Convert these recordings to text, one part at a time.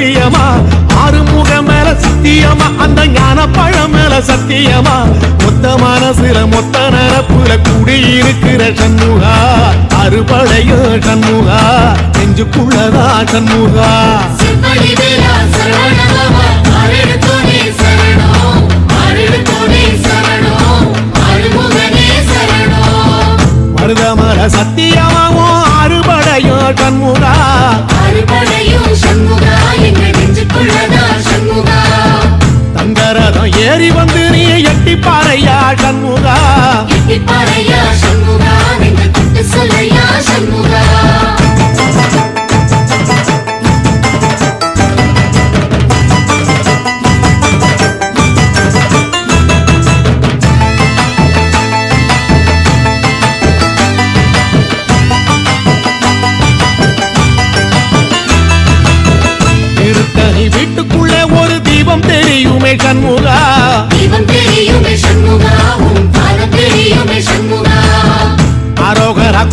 சத்தியமா? ஆறுமுக மேல சத்தியமா? அந்த ஞான பழம் மேல சத்தியமா? மொத்த மனசுல மொத்த நிரப்புல கூடியிருக்கிற சண்முகா. அறுபடைய சண்முகா. நெஞ்சுக்குள்ளதா சண்முகா. மருதமர சத்தியமாவும் அறுபடையோ கண்முகா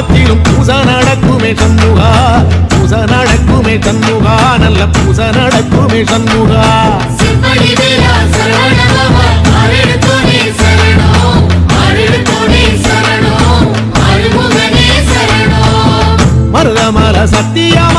காலத்திலும் பூச நடக்குமே சண்முகா. பூச நடக்குமே சண்முகா. நல்ல பூச நடக்குமே சண்முகா. மருதமல சத்தியா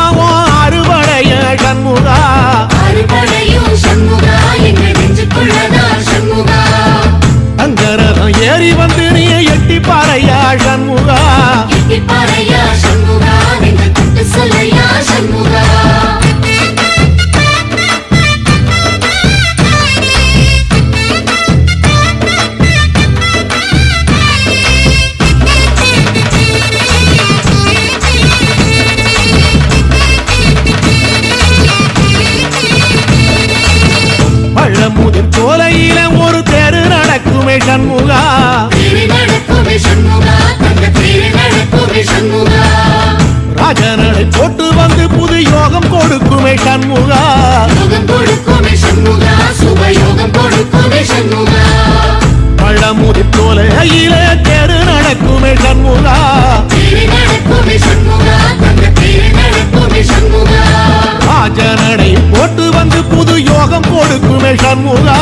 சுகயோகம் கொடுக்குமே சண்முகா.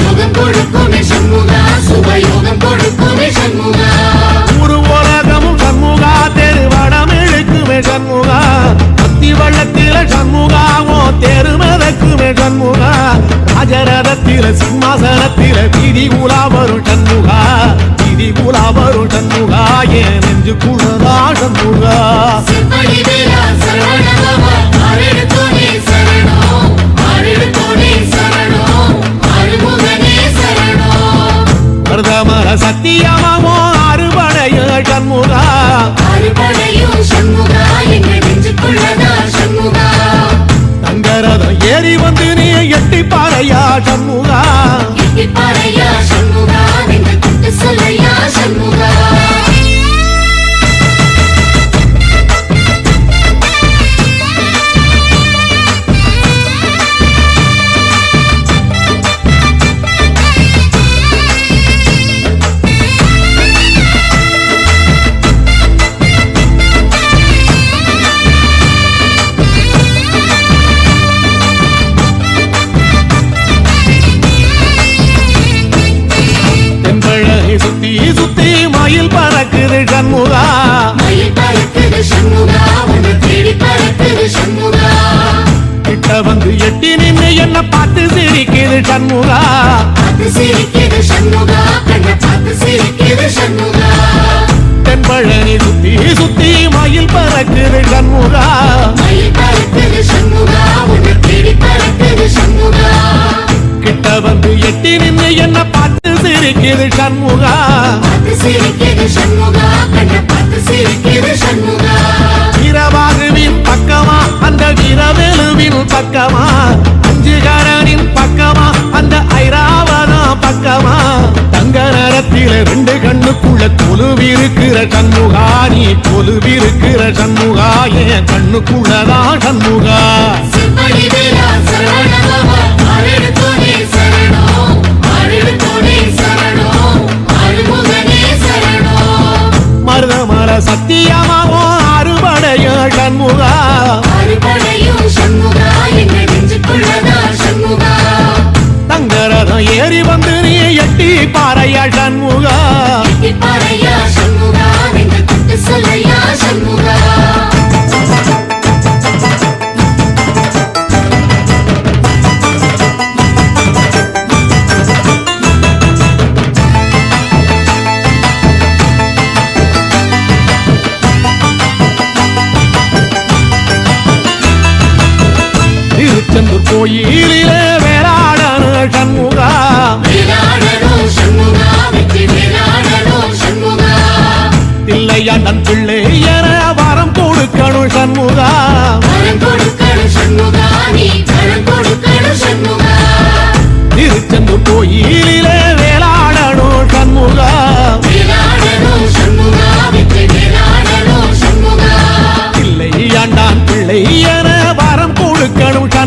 சுகம் கொடுக்குமே சண்முகா சுகயோகம் கொடுக்குமே சண்முகா. ஒரு உலகமும் சண்முகா தெருவடம் இழுக்குமே சண்முகா. பக்தி வள்ளத்தில சண்முகாவோ தெருமதக்குமே சண்முகா. ராஜரதத்தில சிம்மாசனத்தில வீதி உலா வரும் சண்முகா. வீதி உலா வரும் சண்முகா ஏன் நெஞ்சு குழதா சண்முகா. முகா கெட்டி நின்று என்ன பார்த்து சிரிக்குது சண்முகா. வீரவாகுவின் பக்கமா அந்த வீரவேலுவின் பக்கமா? அஞ்சுகாரனின் பக்கமா அந்த ஐராவனா பக்கமா? தங்க நேரத்தில ரெண்டு கண்ணுக்குள்ள கொலுவிருக்கிற சண்முகா நீ கொலுவிருக்கிற சண்முகா என் கண்ணுக்குள்ளதான் சண்முகா.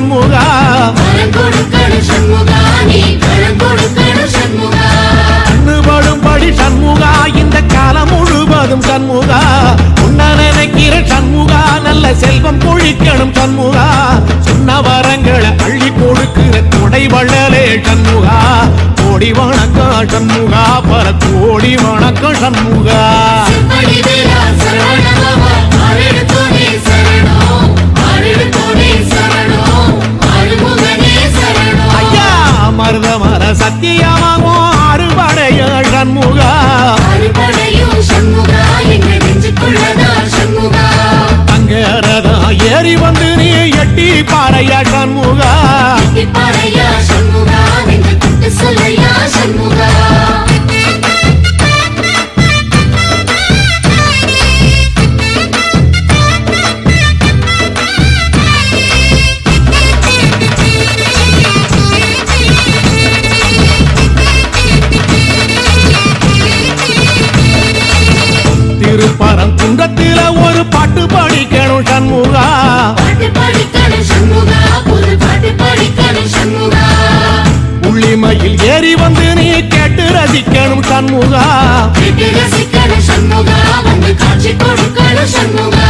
சண்முகா. கண்ணுபடும்படி சண்முகா இந்த காலம் முழுவதும் சண்முகா. உன்ன நினைக்கிற சண்முகா நல்ல செல்வம் பொழிக்கணும் சண்முகா. சொன்ன வரங்களை அள்ளி கொடுக்கிற கொடை வள்ளலே சண்முகா. கோடி வணக்கம் சண்முகா பல கோடி வணக்கம் சண்முகா. ரசிக்கணும் சண்முகா. ரசிக்கணும் சண்முகா. வந்து காட்சி கொடுக்கணும் சண்முகா.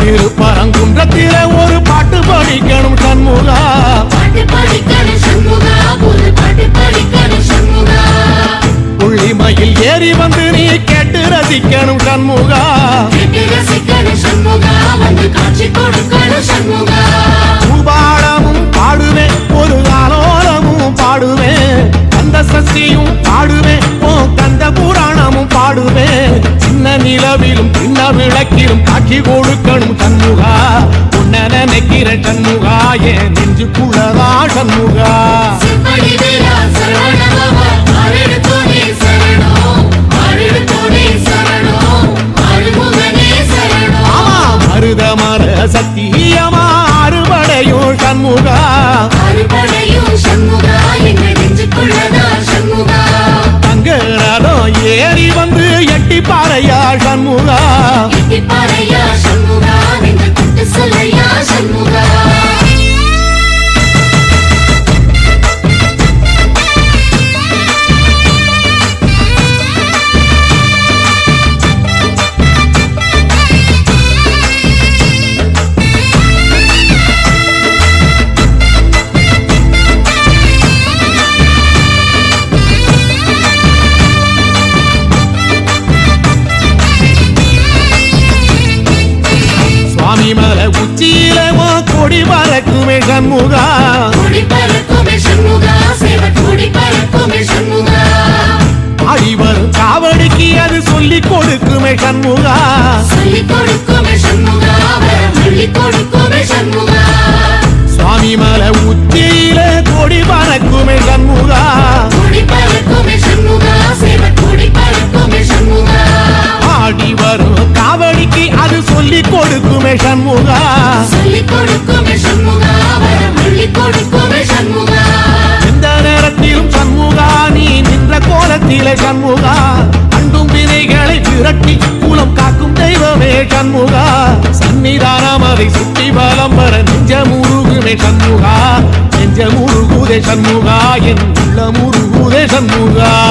திருப்பரங்குன்றத்தில ஒரு பாட்டு படிக்கணும் சண்முகா. பாட்டு படிக்கணும் சண்முகா. புது பாட்டு படிக்கணும் சண்முகா. உள்ளிமையில் ஏறி வந்து நீ கேட்டு ரசிக்கணும் சண்முகா. கேட்டு ரசிக்கணும் சண்முகா. வந்து காட்சி கொடுக்கணும் சண்முகா. பூபாடமும் பாடுவேன் ஒரு ஆலோலமும் பாடுவேன். கந்த சஷ்டியும் நிலவிலும் சின்ன விளக்கிலும் காட்சி கொடுக்கணும் சண்முகா. உன்ன நினைக்கிற சண்முகா. என் நெஞ்சுக்குள்ளதா சண்முகா. வேலா ஆடி வரும் காவடிக்கு அது சொல்லி கொடுக்குமே சண்முகா. சண்முகா என் உள்ள சண்முகா.